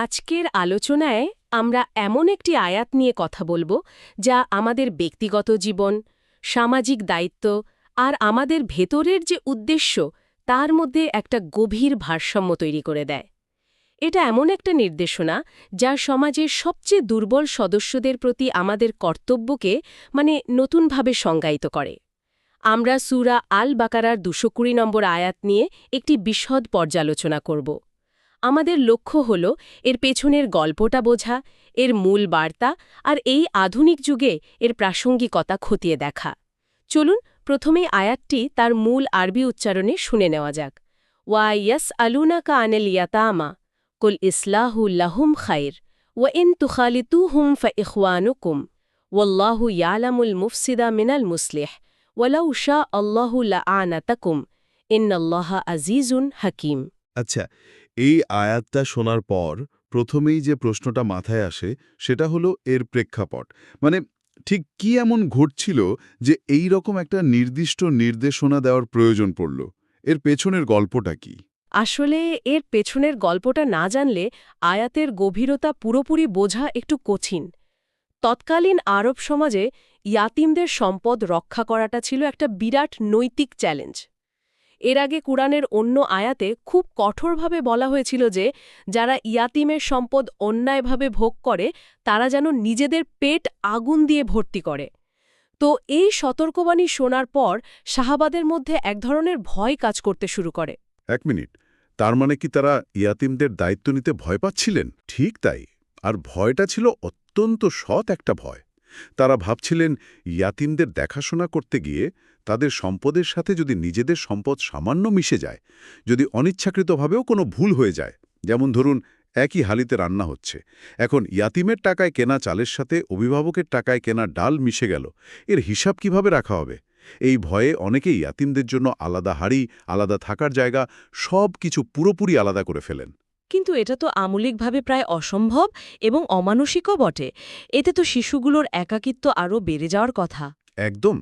আজকের আলোচনায় আমরা এমন একটি আয়াত নিয়ে কথা বলব, যা আমাদের ব্যক্তিগত জীবন, সামাজিক দায়িত্ব আর আমাদের ভেতরের যে উদ্দেশ্য, তার মধ্যে একটা গভীর ভারসাম্য তৈরি করে দেয়। এটা এমন একটা নির্দেশনা, যা সমাজের সবচেয়ে দুর্বল সদস্যদের প্রতি আমাদের কর্তব্যকে মানে নতুনভাবে সংজ্ঞায়িত করে। আমরা সুরা আল বাকারার দুশো কুড়ি নম্বর আয়াত নিয়ে একটি বিশদ পর্যালোচনা করব। আমাদের লক্ষ্য হল এর পেছনের গল্পটা বোঝা, এর মূল বার্তা আর এই আধুনিক যুগে এর প্রাসঙ্গিকতা খতিয়ে দেখা। চলুন প্রথমেই আয়াতটি তার মূল আরবি উচ্চারণে শুনে নেওয়া যাক। ওয়া ইয়াস আলুনাকা আনেল ইয়াতামা, কুল ইসলাহু লাহুম খাইর, ওয়া ইন তুখালিতুহুম ফা ইখওয়ানুকুম, ওয়াল্লাহু ইয়ালামুল মুফসিদা মিনাল মুসলিহ, ওয়ালাউ শা আল্লাহু লাআনাতাকুম, ইন্নাল্লাহা আজিজুন হাকিম। আচ্ছা এই আয়াতটা শোনার পর প্রথমেই যে প্রশ্নটা মাথায় আসে, সেটা হলো এর প্রেক্ষাপট। মানে ঠিক কি এমন ঘটছিল যে এই রকম একটা নির্দিষ্ট নির্দেশনা দেওয়ার প্রয়োজন পড়ল? এর পেছনের গল্পটা কি? আসলে এর পেছনের গল্পটা না জানলে আয়াতের গভীরতা পুরোপুরি বোঝা একটু কঠিন। তৎকালীন আরব সমাজে ইয়াতিমদের সম্পদ রক্ষা করাটা ছিল একটা বিরাট নৈতিক চ্যালেঞ্জ। এর আগে কুরআনের অন্য আয়াতে খুব কঠোরভাবে বলা হয়েছিল যে, যারা ইয়াতিমের সম্পদ অন্যায়ভাবে ভোগ করে, তারা যেন নিজেদের পেট আগুন দিয়ে ভর্তি করে। তো এই সতর্কবাণী শোনার পর শাহাবাদের মধ্যে এক ধরনের ভয় কাজ করতে শুরু করে। এক মিনিট, তার মানে কি তারা ইয়াতিমদের দায়িত্ব নিতে ভয় পাচ্ছিলেন? ঠিক তাই, আর ভয়টা ছিল অত্যন্ত সৎ একটা ভয়। তারা ভাবছিলেন, ইয়াতিমদের দেখাশোনা করতে গিয়ে তাদের সম্পদের সাথে যদি নিজেদের সম্পদ সামান্য মিশে যায়, যদি অনিচ্ছাকৃতভাবেও কোনো ভুল হয়ে যায়, যেমন ধরুন একই হালিতে রান্না হচ্ছে, এখন ইয়াতিমের টাকায় কেনা চালের সাথে অভিভাবকের টাকায় কেনা ডাল মিশে গেল, এর হিসাব কীভাবে রাখা হবে? এই ভয়ে অনেকেই ইয়াতিমদের জন্য আলাদা হাড়ি, আলাদা থাকার জায়গা সব কিছু পুরোপুরি আলাদা করে ফেলেন। কিন্তু এটা তো আমূলিকভাবে প্রায় অসম্ভব এবং অমানসিকও বটে। এতে তো শিশুগুলোর একাকিত্ব আরও বেড়ে যাওয়ার কথা। একদম।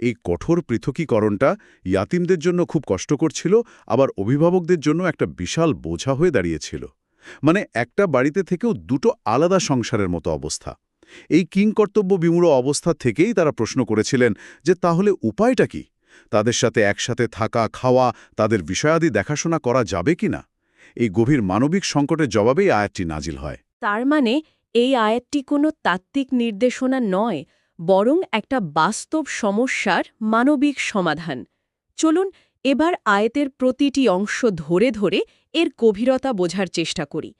এই কঠোর পৃথকীকরণটা ইয়াতিমদের জন্য খুব কষ্টকর ছিল, আবার অভিভাবকদের জন্য একটা বিশাল বোঝা হয়ে দাঁড়িয়েছিল। মানে একটা বাড়িতে থেকেও দুটো আলাদা সংসারের মতো অবস্থা। এই কিংকর্তব্য বিমূঢ় অবস্থা থেকেই তারা প্রশ্ন করেছিলেন যে তাহলে উপায়টা কি? তাদের সাথে একসাথে থাকা, খাওয়া, তাদের বিষয়াদি দেখাশোনা করা যাবে কি না এই গভীর মানবিক সংকটের জবাবেই আয়াতটি নাজিল হয়। তার মানে এই আয়াতটি কোনো তাত্ত্বিক নির্দেশনা নয়, বরং একটা বাস্তব সমস্যার মানবিক সমাধান। চলুন এবার আয়াতের প্রতিটি অংশ ধরে ধরে এর গভীরতা বোঝার চেষ্টা করি।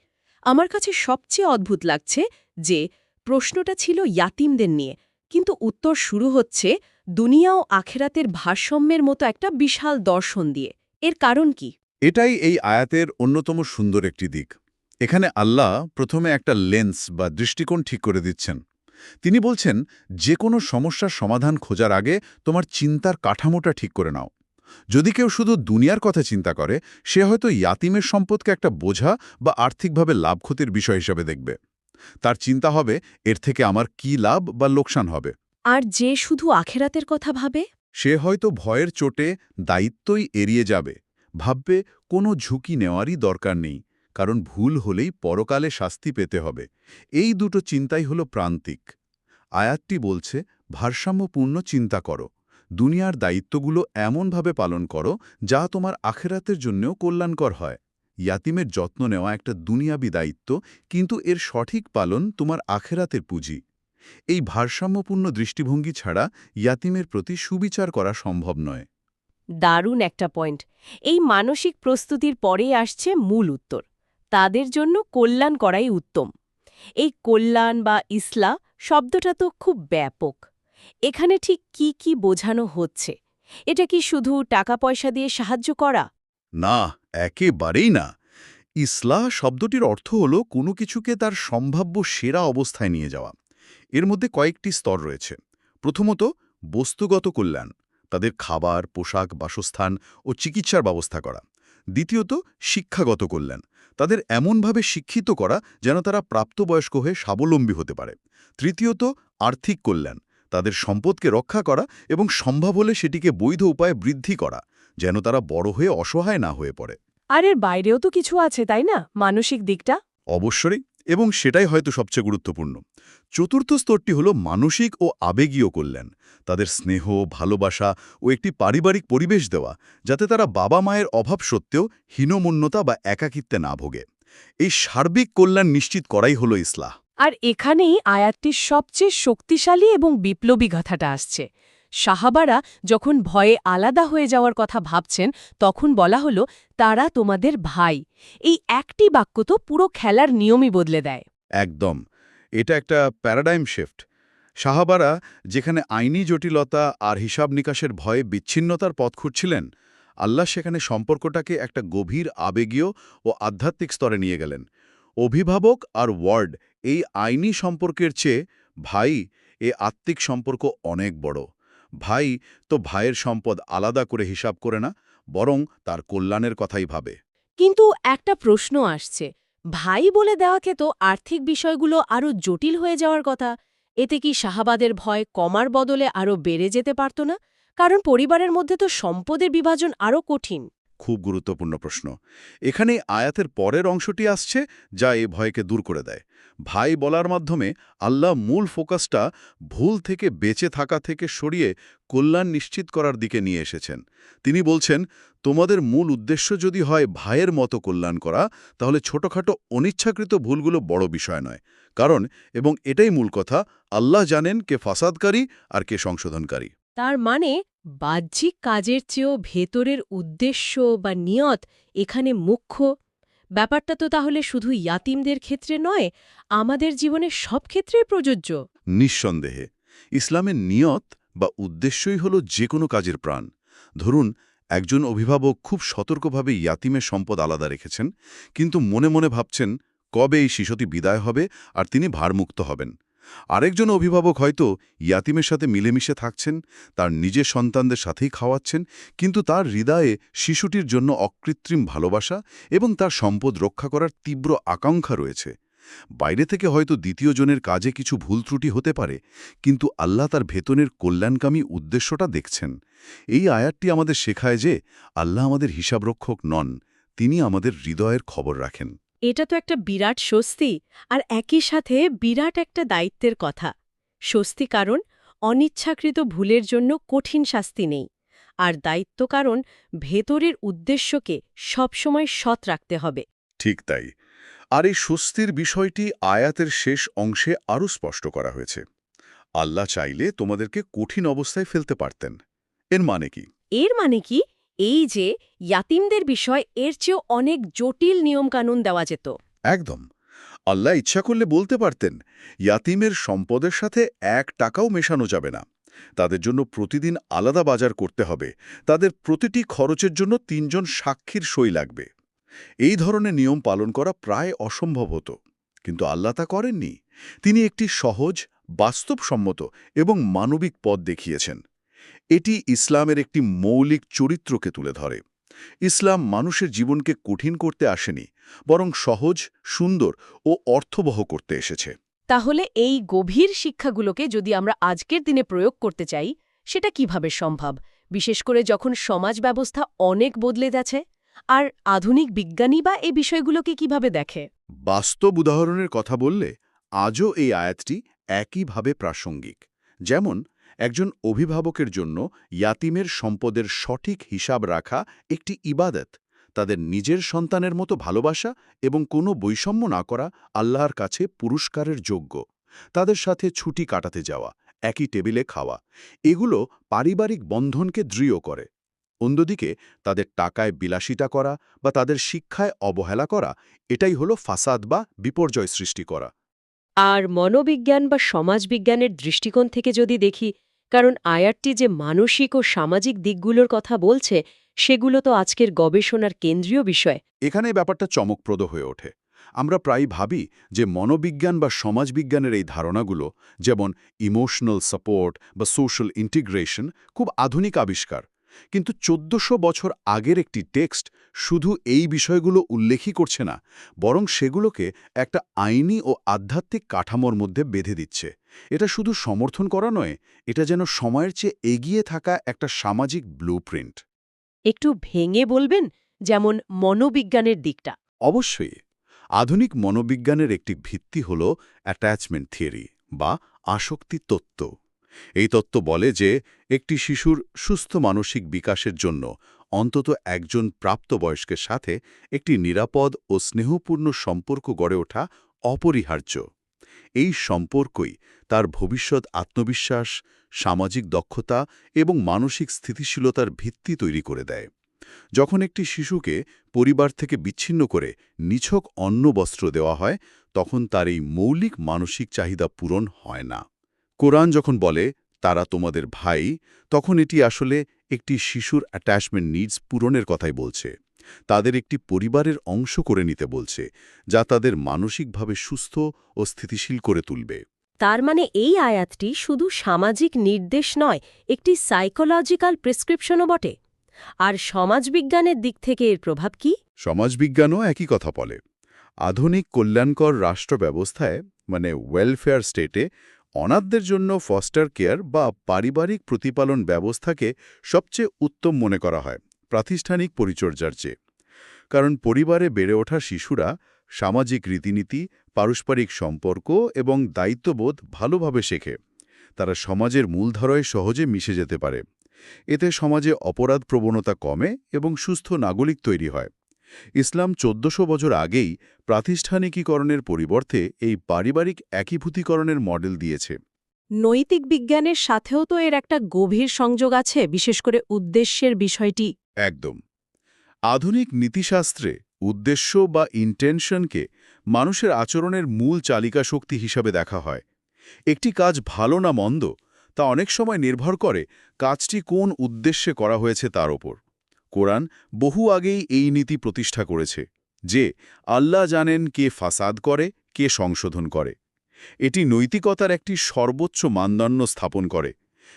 আমার কাছে সবচেয়ে অদ্ভুত লাগছে যে প্রশ্নটা ছিল ইয়াতিমদের নিয়ে, কিন্তু উত্তর শুরু হচ্ছে দুনিয়া ও আখেরাতের ভারসাম্যের মতো একটা বিশাল দর্শন দিয়ে। এর কারণ কি? এটাই এই আয়াতের অন্যতম সুন্দর একটি দিক। এখানে আল্লাহ প্রথমে একটা লেন্স বা দৃষ্টিকোণ ঠিক করে দিচ্ছেন। তিনি বলছেন যে কোনো সমস্যার সমাধান খোঁজার আগে তোমার চিন্তার কাঠামোটা ঠিক করে নাও। যদি কেউ শুধু দুনিয়ার কথা চিন্তা করে সে হয়তো ইয়াতিমের সম্পদকে একটা বোঝা বা আর্থিকভাবে লাভ ক্ষতির বিষয় হিসেবে দেখবে। তার চিন্তা হবে এর থেকে আমার কি লাভ বা লোকসান হবে? আর যে শুধু আখেরাতের কথা ভাবে? সে হয়তো ভয়ের চোটে দায়িত্বই এড়িয়ে যাবে। ভাববে কোনো ঝুঁকি নেওয়ারই দরকার নেই, কারণ ভুল হলেই পরকালে শাস্তি পেতে হবে। এই দুটো চিন্তাই হল প্রান্তিক। আয়াতটি বলছে, ভারসাম্যপূর্ণ চিন্তা করো। দুনিয়ার দায়িত্বগুলো এমনভাবে পালন করো, যা তোমার আখেরাতের জন্যও কল্যাণকর হয়। ইয়াতিমের যত্ন নেওয়া একটা দুনিয়াবি দায়িত্ব, কিন্তু এর সঠিক পালন তোমার আখেরাতের পুঁজি। এই ভারসাম্যপূর্ণ দৃষ্টিভঙ্গি ছাড়া ইয়াতিমের প্রতি সুবিচার করা সম্ভব নয়। দারুণ একটা পয়েন্ট এই মানসিক প্রস্তুতির পরেই আসছে মূল উত্তর। তাদের জন্য কল্যাণ করাই উত্তম। এই কল্যাণ বা ইসলা শব্দটা তো খুব ব্যাপক। এখানে ঠিক কি কি বোঝানো হচ্ছে? এটা কি শুধু টাকা পয়সা দিয়ে সাহায্য করা? না, একেবারেই না। ইসলা শব্দটির অর্থ হল কোনো কিছুকে তার সম্ভাব্য সেরা অবস্থায় নিয়ে যাওয়া। এর মধ্যে কয়েকটি স্তর রয়েছে। প্রথমত, বস্তুগত কল্যাণ। তাদের খাবার পোশাক বাসস্থান ও চিকিৎসার ব্যবস্থা করা। দ্বিতীয়ত শিক্ষাগত কল্যাণ। তাদের এমনভাবে শিক্ষিত করা যেন তারা প্রাপ্তবয়স্ক হয়ে স্বাবলম্বী হতে পারে। তৃতীয়ত আর্থিক কল্যাণ। তাদের সম্পদকে রক্ষা করা এবং সম্ভব হলে সেটিকে বৈধ উপায়ে বৃদ্ধি করা যেন তারা বড় হয়ে অসহায় না হয়ে পড়ে। আর এর বাইরেও তো কিছু আছে তাই না? মানসিক দিকটা? অবশ্যই। এবং সেটাই হয়তো সবচেয়ে গুরুত্বপূর্ণ। চতুর্থ স্তরটি হল মানসিক ও আবেগীয় কল্যাণ। তাদের স্নেহ, ভালোবাসা ও একটি পারিবারিক পরিবেশ দেওয়া, যাতে তারা বাবা মায়ের অভাব সত্ত্বেও হীনমন্যতা বা একাকিত্বে না ভোগে। এই সার্বিক কল্যাণ নিশ্চিত করাই হলো ইসলাহ। আর এখানেই আয়াতটির সবচেয়ে শক্তিশালী এবং বিপ্লবী কথাটা আসছে। সাহাবারা যখন ভয়ে আলাদা হয়ে যাওয়ার কথা ভাবছেন, তখন বলা হলো, তারা তোমাদের ভাই। এই একটি বাক্য তো পুরো খেলার নিয়মই বদলে দেয়। একদম। এটা একটা প্যারাডাইম শিফট। সাহাবারা যেখানে আইনি জটিলতা আর হিসাব নিকাশের ভয়ে বিচ্ছিন্নতার পথ খুঁজছিলেন, আল্লাহ সেখানে সম্পর্কটাকে একটা গভীর আবেগীয় ও আধ্যাত্মিক স্তরে নিয়ে গেলেন। অভিভাবক আর ওয়ার্ড এই আইনি সম্পর্কের চেয়ে ভাই এ আত্মিক সম্পর্ক অনেক বড়। ভাই তো ভাইয়ের সম্পদ আলাদা করে হিসাব করে না, বরং তার কল্যাণের কথাই ভাবে। কিন্তু একটা প্রশ্ন আসছে। ভাই বলে দেওয়াকে তো আর্থিক বিষয়গুলো আরও জটিল হয়ে যাওয়ার কথা। এতে কি শাহাবাদের ভয় কমার বদলে আরও বেড়ে যেতে পারত না? কারণ পরিবারের মধ্যে তো সম্পদের বিভাজন আরও কঠিন। খুব গুরুত্বপূর্ণ প্রশ্ন। এখানে আয়াতের পরের অংশটি আসছে যা এ ভয়কে দূর করে দেয়। ভাই বলার মাধ্যমে আল্লাহ মূল ফোকাসটা ভুল থেকে বেঁচে থাকা থেকে সরিয়ে কল্যাণ নিশ্চিত করার দিকে নিয়ে এসেছেন। তিনি বলছেন, তোমাদের মূল উদ্দেশ্য যদি হয় ভাইয়ের মতো কল্যাণ করা, তাহলে ছোটখাটো অনিচ্ছাকৃত ভুলগুলো বড় বিষয় নয়। কারণ, এবং এটাই মূল কথা, আল্লাহ জানেন কে ফাসাদকারী আর কে সংশোধনকারী। তার মানে বাহ্যিক কাজের চেয়েও ভেতরের উদ্দেশ্য বা নিয়ত এখানে মুখ্য। ব্যাপারটা তো তাহলে শুধু ইয়াতিমদের ক্ষেত্রে নয়, আমাদের জীবনের সব ক্ষেত্রেই প্রযোজ্য। নিঃসন্দেহে, ইসলামের নিয়ত বা উদ্দেশ্যই হল যে কোনো কাজের প্রাণ। ধরুন, একজন অভিভাবক খুব সতর্কভাবে ইয়াতিমের সম্পদ আলাদা রেখেছেন, কিন্তু মনে মনে ভাবছেন, কবে এই শিশুটি বিদায় হবে আর তিনি ভারমুক্ত হবেন। আরেকজন অভিভাবক হয়তো ইয়াতিমের সাথে মিলেমিশে থাকছেন, তার নিজের সন্তানদের সাথেই খাওয়াচ্ছেন, কিন্তু তার হৃদয়ে শিশুটির জন্য অকৃত্রিম ভালোবাসা এবং তার সম্পদ রক্ষা করার তীব্র আকাঙ্ক্ষা রয়েছে। বাইরে থেকে হয়তো দ্বিতীয় জনের কাজে কিছু ভুল ত্রুটি হতে পারে, কিন্তু আল্লাহ তার ভেতনের কল্যাণকামী উদ্দেশ্যটা দেখছেন। এই আয়াতটি আমাদের শেখায় যে আল্লাহ আমাদের হিসাবরক্ষক নন, তিনি আমাদের হৃদয়ের খবর রাখেন। এটা তো একটা বিরাট স্বস্তি আর একই সাথে বিরাট একটা দায়িত্বের কথা। স্বস্তি কারণ অনিচ্ছাকৃত ভুলের জন্য কঠিন শাস্তি নেই আর দায়িত্ব কারণ ভেতরের উদ্দেশ্যকে সবসময় সৎ রাখতে হবে। ঠিক তাই আর এই স্বস্তির বিষয়টি আয়াতের শেষ অংশে আরও স্পষ্ট করা হয়েছে। আল্লাহ চাইলে তোমাদেরকে কঠিন অবস্থায় ফেলতে পারতেন। এর মানে কি? এর মানে কি? এই যে, ইয়াতিমদের বিষয় এর চেয়েও অনেক জটিল নিয়মকানুন দেওয়া যেত। একদম। আল্লাহ ইচ্ছা করলে বলতে পারতেন, ইয়াতিমের সম্পদের সাথে এক টাকাও মেশানো যাবে না। তাদের জন্য প্রতিদিন আলাদা বাজার করতে হবে। তাদের প্রতিটি খরচের জন্য তিনজন সাক্ষীর সই লাগবে। এই ধরনের নিয়ম পালন করা প্রায় অসম্ভব হতো। কিন্তু আল্লাহ তা করেননি। তিনি একটি সহজ, বাস্তবসম্মত এবং মানবিক পথ দেখিয়েছেন। এটি ইসলামের একটি মৌলিক চরিত্রকে তুলে ধরে। ইসলাম মানুষের জীবনকে কঠিন করতে আসেনি বরং সহজ সুন্দর ও অর্থবহ করতে এসেছে। তাহলে এই গভীর শিক্ষাগুলোকে যদি আমরা আজকের দিনে প্রয়োগ করতে চাই সেটা কীভাবে সম্ভব? বিশেষ করে যখন সমাজ ব্যবস্থা অনেক বদলে গেছে আর আধুনিক বিজ্ঞানী বা এই বিষয়গুলোকে কীভাবে দেখে? বাস্তব উদাহরণের কথা বললে আজও এই আয়াতটি একইভাবে প্রাসঙ্গিক। যেমন একজন অভিভাবকের জন্য ইয়াতিমের সম্পদের সঠিক হিসাব রাখা একটি ইবাদত, তাদের নিজের সন্তানের মতো ভালোবাসা এবং কোনো বৈষম্য না করা আল্লাহর কাছে পুরস্কারের যোগ্য। তাদের সাথে ছুটি কাটাতে যাওয়া, একই টেবিলে খাওয়া, এগুলো পারিবারিক বন্ধনকে দৃঢ় করে। অন্যদিকে, তাদের টাকায় বিলাসিতা করা বা তাদের শিক্ষায় অবহেলা করা, এটাই হলো ফাসাদ বা বিপর্যয় সৃষ্টি করা। আর মনোবিজ্ঞান বা সমাজবিজ্ঞানের দৃষ্টিকোণ থেকে যদি দেখি কারণ আয়াতটি যে মানসিক ও সামাজিক দিকগুলোর কথা বলছে, সেগুলো তো আজকের গবেষণার কেন্দ্রীয় বিষয়। এখানে ব্যাপারটা চমকপ্রদ হয়ে ওঠে। আমরা প্রায় ভাবি যে মনোবিজ্ঞান বা সমাজবিজ্ঞানের এই ধারণাগুলো, যেমন ইমোশনাল সাপোর্ট বা সোশ্যাল ইন্টিগ্রেশন, খুব আধুনিক আবিষ্কার। কিন্তু চোদ্দশো বছর আগের একটি টেক্সট শুধু এই বিষয়গুলো উল্লেখই করছে না, বরং সেগুলোকে একটা আইনি ও আধ্যাত্মিক কাঠামোর মধ্যে বেঁধে দিচ্ছে। এটা শুধু সমর্থন করা নয় এটা যেন সময়ের চেয়ে এগিয়ে থাকা একটা সামাজিক ব্লুপ্রিন্ট একটু ভেঙে বলবেন যেমন মনোবিজ্ঞানের দিকটা। অবশ্যই আধুনিক মনোবিজ্ঞানের একটি ভিত্তি হল অ্যাটাচমেন্ট থিওরি বা আসক্তি তত্ত্ব। এই তত্ত্ব বলে যে একটি শিশুর সুস্থ মানসিক বিকাশের জন্য অন্তত একজন প্রাপ্তবয়স্কের সাথে একটি নিরাপদ ও স্নেহপূর্ণ সম্পর্ক গড়ে ওঠা অপরিহার্য। এই সম্পর্কই তার ভবিষ্যৎ আত্মবিশ্বাস, সামাজিক দক্ষতা এবং মানসিক স্থিতিশীলতার ভিত্তি তৈরি করে দেয়। যখন একটি শিশুকে পরিবার থেকে বিচ্ছিন্ন করে নিছক অন্ন বস্ত্র দেওয়া হয়, তখন তার এই মৌলিক মানসিক চাহিদা পূরণ হয় না। কোরআন যখন বলে, তারা তোমাদের ভাই তখন এটি আসলে একটি শিশুর অ্যাটাচমেন্ট নিডস পূরণের কথাই বলছে। তাদের একটি পরিবারের অংশ করে নিতে বলছে যা তাদের মানসিকভাবে সুস্থ ও স্থিতিশীল করে তুলবে। তার মানে এই আয়াতটি শুধু সামাজিক নির্দেশ নয় একটি সাইকোলজিক্যাল প্রেসক্রিপশনও বটে। আর সমাজবিজ্ঞানের দিক থেকে এর প্রভাব কি? সমাজবিজ্ঞানও একই কথা বলে। আধুনিক কল্যাণকর রাষ্ট্র ব্যবস্থায় মানে ওয়েলফেয়ার স্টেটে অনাথদের জন্য ফস্টার কেয়ার বা পারিবারিক প্রতিপালন ব্যবস্থাকে সবচেয়ে উত্তম মনে করা হয়। প্রাতিষ্ঠানিক পরিচর্যার চেয়ে। কারণ পরিবারে বেড়ে ওঠা শিশুরা সামাজিক রীতিনীতি, পারস্পরিক সম্পর্ক এবং দায়িত্ববোধ ভালোভাবে শেখে। তারা সমাজের মূলধারায় সহজে মিশে যেতে পারে। এতে সমাজে অপরাধ প্রবণতা কমে এবং সুস্থ নাগরিক তৈরি হয়। ইসলাম চোদ্দশো বছর আগেই প্রাতিষ্ঠানিকীকরণের পরিবর্তে এই পারিবারিক একীভূতিকরণের মডেল দিয়েছে। নৈতিক বিজ্ঞানের সাথেও তো এর একটা গভীর সংযোগ আছে, বিশেষ করে উদ্দেশ্যের বিষয়টি। একদম। আধুনিক নীতিশাস্ত্রে উদ্দেশ্য বা ইন্টেনশনকে মানুষের আচরণের মূল চালিকা শক্তি হিসাবে দেখা হয়। একটি কাজ ভালো না মন্দ, তা অনেক সময় নির্ভর করে কাজটি কোন উদ্দেশ্যে করা হয়েছে তার ওপর। কোরআন বহু আগেই এই নীতি প্রতিষ্ঠা করেছে, যে আল্লাহ জানেন কে ফাসাদ করে, কে সংশোধন করে। এটি নৈতিকতার একটি সর্বোচ্চ মানদণ্ড স্থাপন করে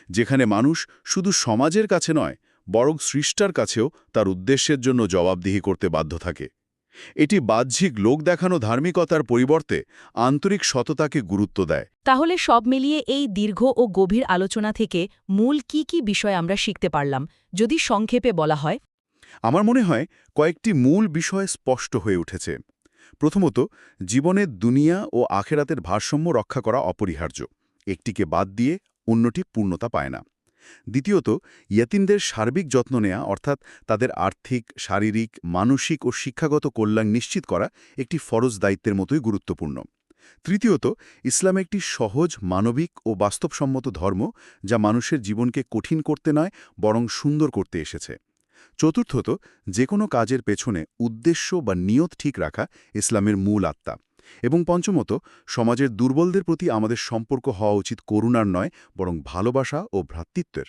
যেখানে মানুষ শুধু সমাজের কাছে নয় বরং সৃষ্টার কাছেও তার উদ্দেশ্যের জন্য জবাবদিহি করতে বাধ্য থাকে। এটি বাহ্যিক লোক দেখানো ধার্মিকতার পরিবর্তে আন্তরিক সততাকে গুরুত্ব দেয়। তাহলে সব মিলিয়ে এই দীর্ঘ ও গভীর আলোচনা থেকে মূল কি কি বিষয় আমরা শিখতে পারলাম যদি সংক্ষেপে বলা হয়? আমার মনে হয় কয়েকটি মূল বিষয় স্পষ্ট হয়ে উঠেছে। প্রথমত জীবনের দুনিয়া ও আখেরাতের ভারসাম্য রক্ষা করা অপরিহার্য, একটিকে বাদ দিয়ে অন্যটি পূর্ণতা পায় না। দ্বিতীয়ত ইয়াতিমদের সার্বিক যত্ন নেয়া, অর্থাৎ তাদের আর্থিক, শারীরিক, মানসিক ও শিক্ষাগত কল্যাণ নিশ্চিত করা একটি ফরজ দায়িত্বের মতোই গুরুত্বপূর্ণ। তৃতীয়ত, ইসলাম একটি সহজ, মানবিক ও বাস্তবসম্মত ধর্ম যা মানুষের জীবনকে কঠিন করতে নয়, বরং সুন্দর করতে এসেছে। চতুর্থত যে কোনো কাজের পেছনে উদ্দেশ্য বা নিয়ত ঠিক রাখা ইসলামের মূল আত্মা। এবং পঞ্চমত সমাজের দুর্বলদের প্রতি আমাদের সম্পর্ক হওয়া উচিত করুণার নয় বরং ভালোবাসা ও ভ্রাতৃত্বের।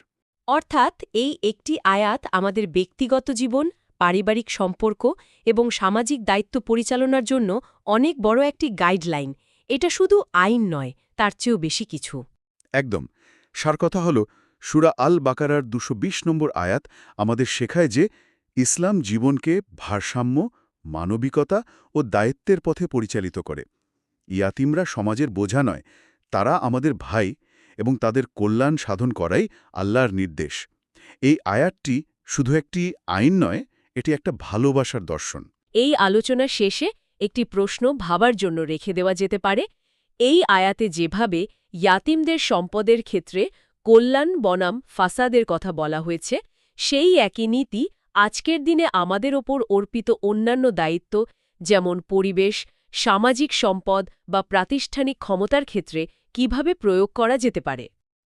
অর্থাৎ এই একটি আয়াত আমাদের ব্যক্তিগত জীবন পারিবারিক সম্পর্ক এবং সামাজিক দায়িত্ব পরিচালনার জন্য অনেক বড় একটি গাইডলাইন। এটা শুধু আইন নয় তার চেয়েও বেশি কিছু। একদম। সার কথা হল সুরা আল বাকারার দুশো নম্বর আয়াত আমাদের শেখায় যে ইসলাম জীবনকে ভারসাম্য, মানবিকতা ও দায়িত্বের পথে পরিচালিত করে। ইয়াতিমরা সমাজের বোঝা নয়, তারা আমাদের ভাই এবং তাদের কল্যাণ সাধন করাই আল্লাহর নির্দেশ। এই আয়াতটি শুধু একটি আইন নয়, এটি একটা ভালোবাসার দর্শন। এই আলোচনা শেষে একটি প্রশ্ন ভাবার জন্য রেখে দেওয়া যেতে পারে, এই আয়াতে যেভাবে ইয়াতিমদের সম্পদের ক্ষেত্রে কল্যাণ বনাম ফাসাদের কথা বলা হয়েছে, সেই একই নীতি আজকের দিনে আমাদের ওপর অর্পিত অন্যান্য দায়িত্ব, যেমন পরিবেশ, সামাজিক সম্পদ বা প্রাতিষ্ঠানিক ক্ষমতার ক্ষেত্রে কীভাবে প্রয়োগ করা যেতে পারে।